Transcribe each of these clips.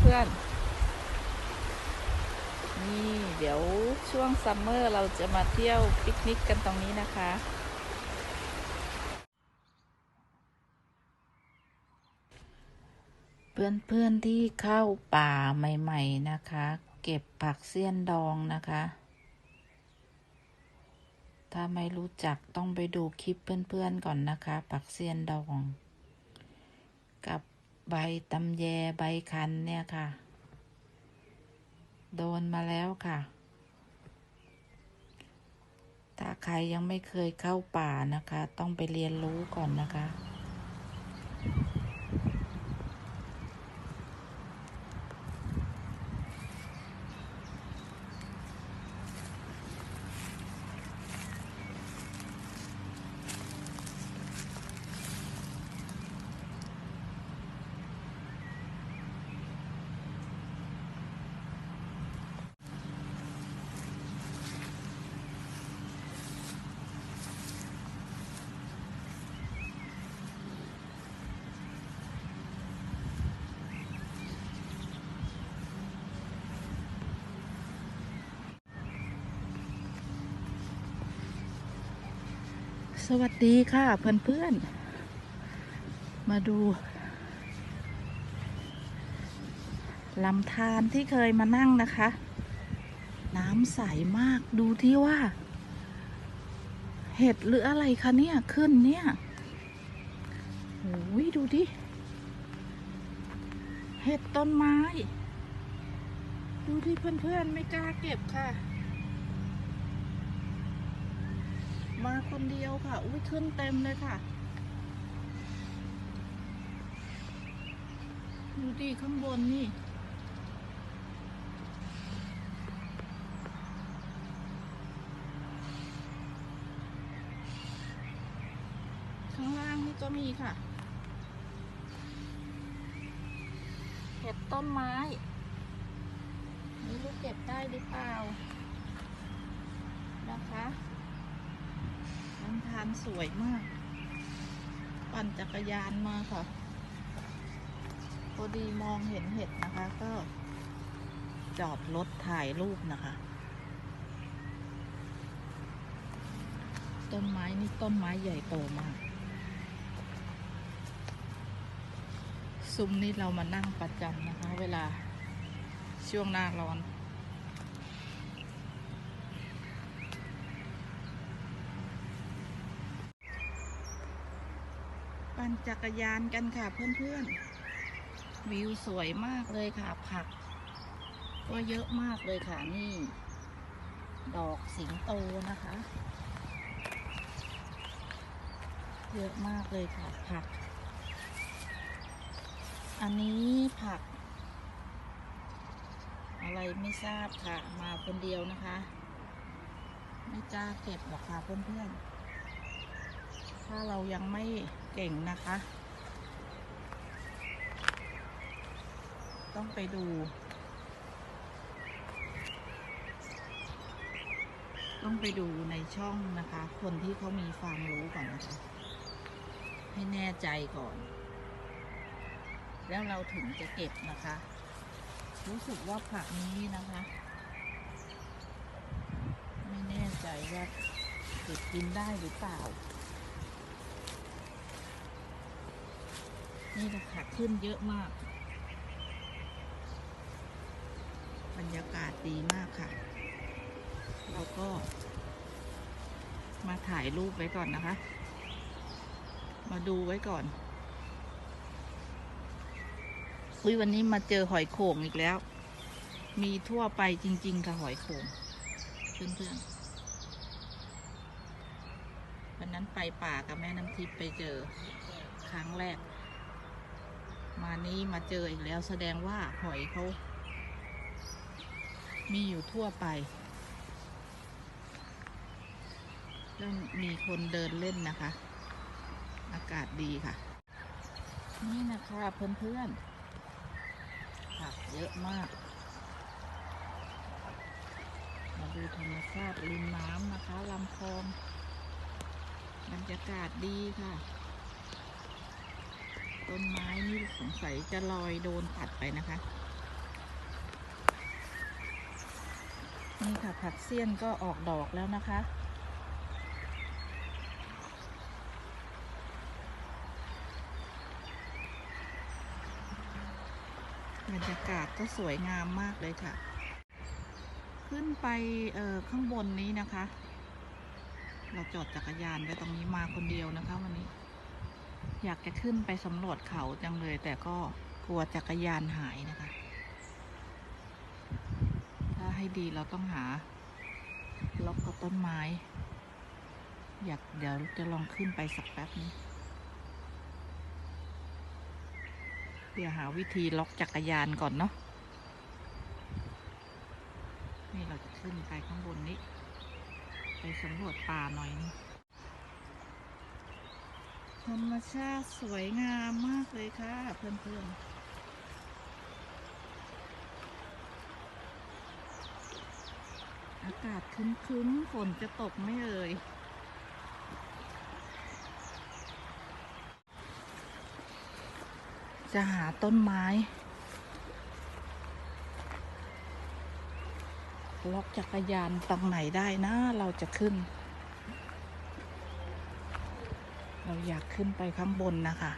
เพื่อนๆ นี่เดี๋ยวช่วงซัมเมอร์เราจะมาเที่ยวปิกนิกกันตรงนี้นะคะเพื่อนๆที่เข้าป่าใหม่ ๆ นะคะ เก็บผักเสี้ยนดองนะคะ ถ้าไม่รู้จักต้องไปดูคลิปเพื่อนๆก่อนนะคะ ผักเสี้ยนดอง ใบตำแยใบคันเนี่ยค่ะ โดนมาแล้วค่ะ ถ้าใครยังไม่เคยเข้าป่านะคะ ต้องไปเรียนรู้ก่อนนะคะ วัสดีค่ะเพื่อนๆ มาดูลำธารที่เคยมานั่งนะคะ น้ำใสมากดูที่ว่า เห็ดหรืออะไรคะเนี่ย ขึ้นเนี่ยโอ้ยดูดิ เห็ดต้นไม้ ดูที่เพื่อนๆ ไม่กล้าเก็บค่ะ มาคนเดียวค่ะ อุ้ยขึ้นเต็มเลยค่ะ ดูดิข้างบนนี่ ข้างล่างนี่ก็มีค่ะ เห็ดต้นไม้ไม่รู้เก็บได้หรือเปล่า นะคะ ลำธารสวยมาก ปั่นจักรยานมาค่ะ พอดีมองเห็นเห็ดนะคะ ก็ จอดรถถ่ายรูปนะคะ ต้นไม้นี่ต้นไม้ใหญ่โตมาก ซุ้มนี้เรามานั่งประจำนะคะ เวลาช่วงหน้าร้อน ปั่นจักรยานกันค่ะเพื่อนๆ วิวสวยมากเลยค่ะ ผัก ก็เยอะมากเลยค่ะนี่ ดอกสิงโตนะคะ เยอะมากเลยค่ะ ผัก อันนี้ผัก อะไรไม่ทราบค่ะ มาคนเดียวนะคะ ไม่กล้าเก็บหรอกค่ะเพื่อนๆ ถ้าเรายังไม่ เก่งนะคะ ต้องไปดู ต้องไปดูในช่องนะคะ คนที่เขามีความรู้ก่อนนะคะ ให้แน่ใจก่อน แล้วเราถึงจะเก็บนะคะ รู้สึกว่าผักนี้นะคะ ไม่แน่ใจว่าเก็บกินได้หรือเปล่า นี่นะค่ะขึ้นเยอะมาก บรรยากาศดีมากค่ะ เราก็ มาถ่ายรูปไว้ก่อนนะคะ มาดูไว้ก่อนอุ้ยวันนี้มาเจอหอยโข่งอีกแล้ว มีทั่วไปจริง ๆ ค่ะหอยโข่งเพื่อนๆวันนั้นไปป่ากับแม่น้ำทิพย์ไปเจอ ครั้งแรก มานี้มาเจออีกแล้วแสดงว่าหอยเขา มีอยู่ทั่วไปแล้วมีคนเดินเล่นนะคะ อากาศดีค่ะ นี่นะคะเพื่อนๆผักเยอะมาก มาดูธรรมชาติริมน้ำนะคะลำคลองบรรยากาศดีค่ะ ต้นไม้นี่สงสัยจะลอยโดนตัดไปนะคะ นี่ค่ะผักเสี้ยนก็ออกดอกแล้วนะคะ บรรยากาศก็สวยงามมากเลยค่ะ ขึ้นไปข้างบนนี้นะคะ เราจอดจักรยานไว้ตรงนี้มาคนเดียวนะคะวันนี้ อยากจะขึ้นไปสำรวจเขาจังเลย แต่ก็กลัวจักรยานหายนะคะ ถ้าให้ดีเราต้องหาล็อกกับต้นไม้ อยากเดี๋ยวจะลองขึ้นไปสักแป๊บนึงเดี๋ยวหาวิธีล็อกจักรยานก่อนเนาะ นี่เราจะขึ้นไปข้างบนนี้ ไปสำรวจป่าหน่อยนึง ธรรมชาติสวยงามมากเลยค่ะเพื่อนๆอากาศครึ้มๆ ฝนจะตกไม่เอ่ย จะหาต้นไม้ ล็อกจักรยานตรงไหนได้นะ เราจะขึ้น เราอยากขึ้นไปข้างบนนะคะ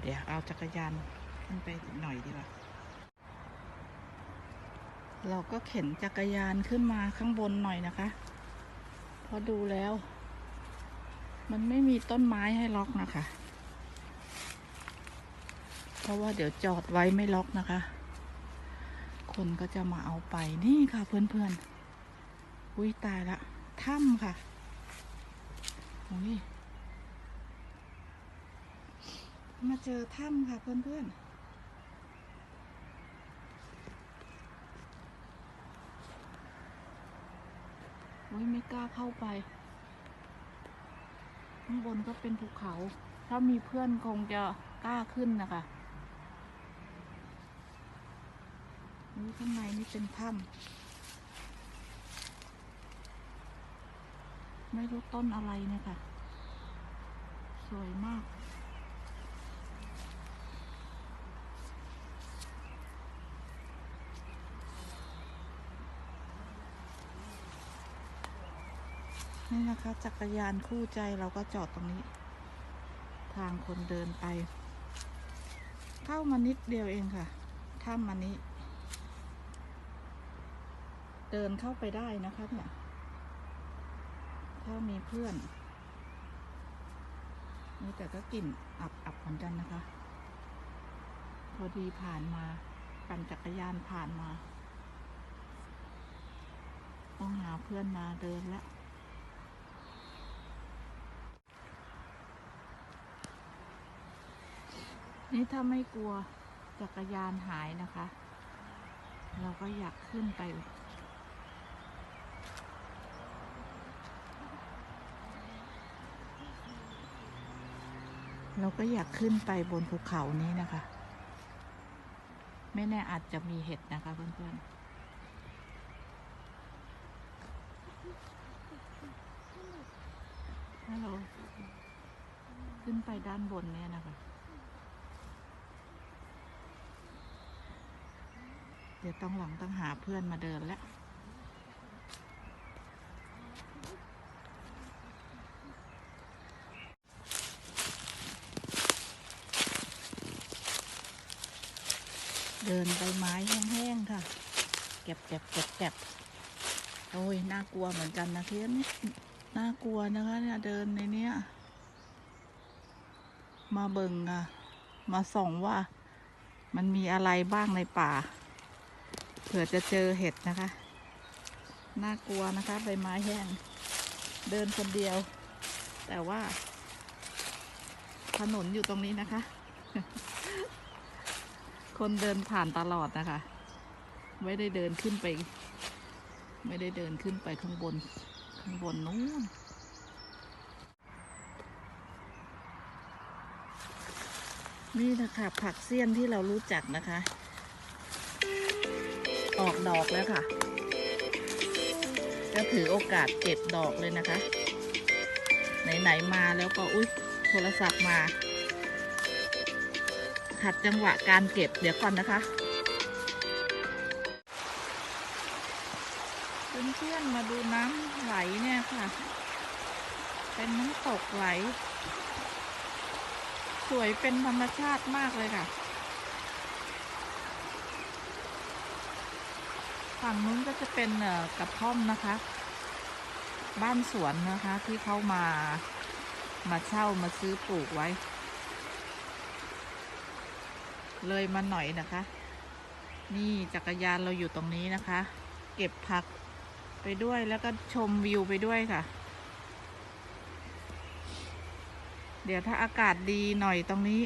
เดี๋ยวเอาจักรยานขึ้นไปหน่อยดีกว่า เราก็เข็นจักรยานขึ้นมาข้างบนหน่อยนะคะ เพราะดูแล้ว มันไม่มีต้นไม้ให้ล็อกนะคะ เพราะว่าเดี๋ยวจอดไว้ไม่ล็อกนะคะ คนก็จะมาเอาไปนี่ค่ะเพื่อนๆ อุ้ยตายละถ้ำค่ะอุ้ย มาเจอถ้ำค่ะเพื่อนๆอุ้ยไม่กล้าเข้าไป ข้างบนก็เป็นภูเขา ถ้ามีเพื่อนคงจะกล้าขึ้นนะคะนี่ข้างในนี่เป็นถ้ำไม่รู้ต้นอะไรเนี่ยค่ะสวยมาก นี่นะคะ จักรยานคู่ใจเราก็จอดตรงนี้ ทางคนเดินไป เข้ามานิดเดียวเองค่ะถ้ำมันนี้ เดินเข้าไปได้นะคะเนี่ยถ้ามีเพื่อนนี่แต่ก็กลิ่นอับอับเหมือนกันนะคะ พอดีผ่านมาปั่นจักรยานผ่านมา ต้องหาเพื่อนมาเดินแล้ว นี่ถ้าไม่กลัวจักรยานหายนะคะ เราก็อยากขึ้นไป เราก็อยากขึ้นไปบนภูเขานี้นะคะ ไม่แน่อาจจะมีเห็ดนะคะเพื่อนๆถ้าเราขึ้นไปด้านบนเนี่ยนะคะ เดี๋ยวต้องหลังต้องหาเพื่อนมาเดินแล้วเดินใบไม้แห้งๆค่ะ เก็บเก็บเก็บเก็บโอ้ย น่ากลัวเหมือนกันนะเทียนนี่น่ากลัวนะคะเนี่ยเดินในเนี้ย มาเบิ่งอะมาส่องว่า มันมีอะไรบ้างในป่า เผื่อจะเจอเห็ดนะคะ น่ากลัวนะคะใบไม้แห้ง เดินคนเดียว แต่ว่า ถนนอยู่ตรงนี้นะคะ คนเดินผ่านตลอดนะคะ ไม่ได้เดินขึ้นไป ไม่ได้เดินขึ้นไปข้างบน ข้างบนนู้นนี่นะคะผักเสี้ยนที่เรารู้จักนะคะ ออกดอกแล้วค่ะ ก็ถือโอกาสเก็บดอกเลยนะคะ ไหนๆมาแล้วก็อุ๊ยโทรศัพท์มาขัดจังหวะการเก็บเดี๋ยวก่อนนะคะเพื่อนๆมาดูน้ำไหลเนี่ยค่ะ เป็นน้ำตกไหล สวยเป็นธรรมชาติมากเลยค่ะ ฝั่งนู้นก็จะเป็นกระท่อมนะคะ บ้านสวนนะคะที่เขามามาเช่ามาซื้อปลูกไว้ เลยมาหน่อยนะคะ นี่จักรยานเราอยู่ตรงนี้นะคะ เก็บผักไปด้วยแล้วก็ชมวิวไปด้วยค่ะ เดี๋ยวถ้าอากาศดีหน่อยตรงนี้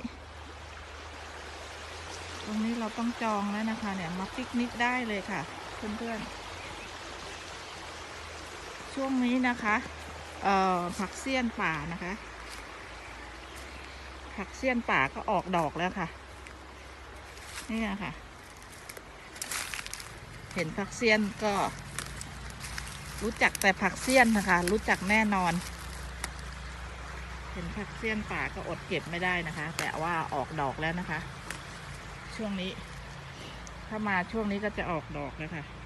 ตรงนี้เราต้องจองแล้วนะคะเนี่ยมาปิกนิกได้เลยค่ะ เพื่อนๆ ช่วงนี้นะคะเอ่อผักเสี้ยนป่านะคะ ผักเสี้ยนป่าก็ออกดอกแล้วค่ะ นี่ค่ะเห็นผักเสี้ยนก็ รู้จักแต่ผักเสี้ยนนะคะ รู้จักแน่นอน เห็นผักเสี้ยนป่าก็อดเก็บไม่ได้นะคะ แต่ว่าออกดอกแล้วนะคะ ช่วงนี้ ถ้ามาช่วงนี้ก็จะออกดอกนะคะ